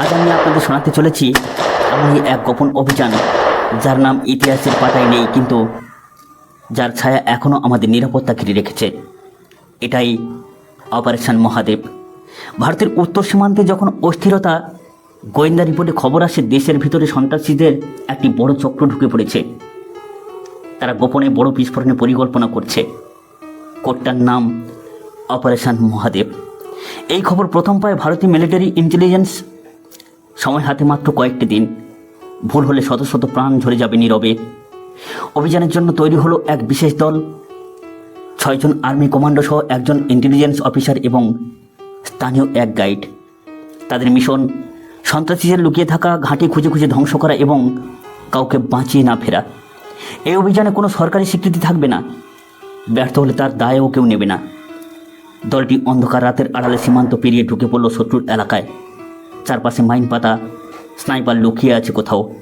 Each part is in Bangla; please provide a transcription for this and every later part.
আজ আমি আপনাদের শোনাতে চলেছি এমনই এক গোপন অভিযান, যার নাম ইতিহাসের পাতায় নেই কিন্তু যার ছায়া এখনও আমাদের নিরাপত্তা ঘিরে রেখেছে। এটাই অপারেশন মহাদেব। ভারতের উত্তর সীমান্তে যখন অস্থিরতা, গোয়েন্দা রিপোর্টে খবর আসে, দেশের ভিতরে সন্ত্রাসীদের একটি বড় চক্র ঢুকে পড়েছে। তারা গোপনে বড় বিস্ফোরণের পরিকল্পনা করছে। কোডটার নাম অপারেশন মহাদেব। এই খবর প্রথম পায় ভারতীয় মিলিটারি ইন্টেলিজেন্স সময় হাতে মাত্র কয়েকটি দিন। ভুল হলে শত শত প্রাণ ঝরে যাবে নীরবে। অভিযানের জন্য তৈরি হলো এক বিশেষ দল। ছয়জন আর্মি কমান্ডো সহ একজন ইন্টেলিজেন্স অফিসার এবং স্থানীয় এক গাইড তাদের মিশন সন্ত্রাসীদের লুকিয়ে থাকা, ঘাঁটি খুঁজে খুঁজে ধ্বংস করা এবং কাউকে বাঁচিয়ে না ফেরা। এই অভিযানে কোনো সরকারি স্বীকৃতি থাকবে না। ব্যর্থ হলে তার দায়ও কেউ নেবে না। দলটি অন্ধকার রাতের আড়ালে সীমান্ত পেরিয়ে ঢুকে পড়ল শত্রুর এলাকায়। চারপাশে মাইন পাতা, স্নাইপার লুকিয়ে আছে কোথাও।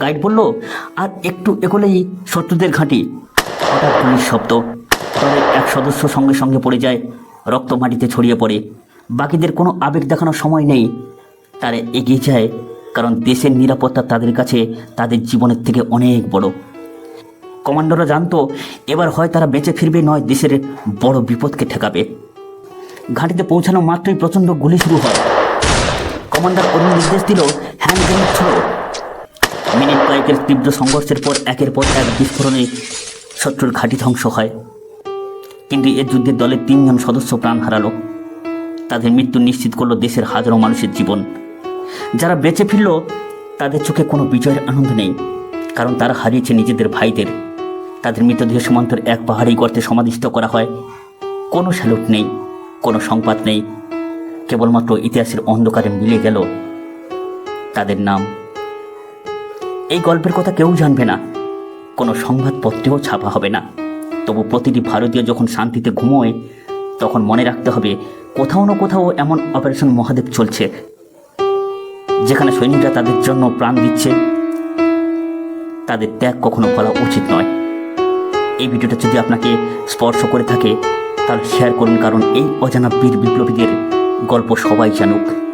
গাইড বলল, আর একটু এগোলেই শত্রুদের ঘাঁটি। হঠাৎ গুলির শব্দ। দলের এক সদস্য সঙ্গে সঙ্গে পড়ে যায়, রক্ত মাটিতে ছড়িয়ে পড়ে। বাকিদের কোনো আবেগ দেখানোর সময় নেই। তারা এগিয়ে যায়, কারণ দেশের নিরাপত্তা তাদের কাছে তাদের জীবনের থেকে অনেক বড়। কমান্ডোরা জানতো, এবার হয় তারা বেঁচে ফিরবে, নয় দেশের বড় বিপদকে ঠেকাবে। ঘাঁটিতে পৌঁছানো মাত্রই প্রচণ্ড গুলি শুরু হয়। কমান্ডার অন্য নির্দেশ দিল হ্যান্ড গ্রেনেড ছোড়ো মিনিট কয়েকের তীব্র সংঘর্ষের পর একের পর এক বিস্ফোরণে শত্রুর ঘাঁটি ধ্বংস হয়। কিন্তু এ যুদ্ধের দলের তিনজন সদস্য প্রাণ হারালো। তাদের মৃত্যু নিশ্চিত করল দেশের হাজারো মানুষের জীবন। যারা বেঁচে ফিরল, তাদের চোখে কোনো বিজয়ের আনন্দ নেই, কারণ তারা হারিয়েছে নিজেদের ভাইদের। তাদের মৃতদেহ সীমান্তের এক পাহাড়ি গর্তে সমাধিস্থ করা হয়। কোনো স্যালুট নেই, কোনো সংবাদ নেই কেবলমাত্র ইতিহাসের অন্ধকারে মিলে গেল। তাদের নাম। এই গল্পের কথা কেউ জানবে না। কোনো সংবাদপত্রেও ছাপা হবে না। তবু প্রতিটি ভারতীয় যখন শান্তিতে ঘুমোয়, তখন মনে রাখতে হবে, কোথাও না কোথাও এমন অপারেশন মহাদেব চলছে, যেখানে সৈনিকরা তাদের জন্য প্রাণ দিচ্ছে। তাদের ত্যাগ কখনো বলা উচিত নয়। এই ভিডিওটা যদি আপনাকে স্পর্শ করে থাকে, তাহলে শেয়ার করুন, কারণ এই অজানা বীর বিপ্লবীদের গল্প সবাই জানুক।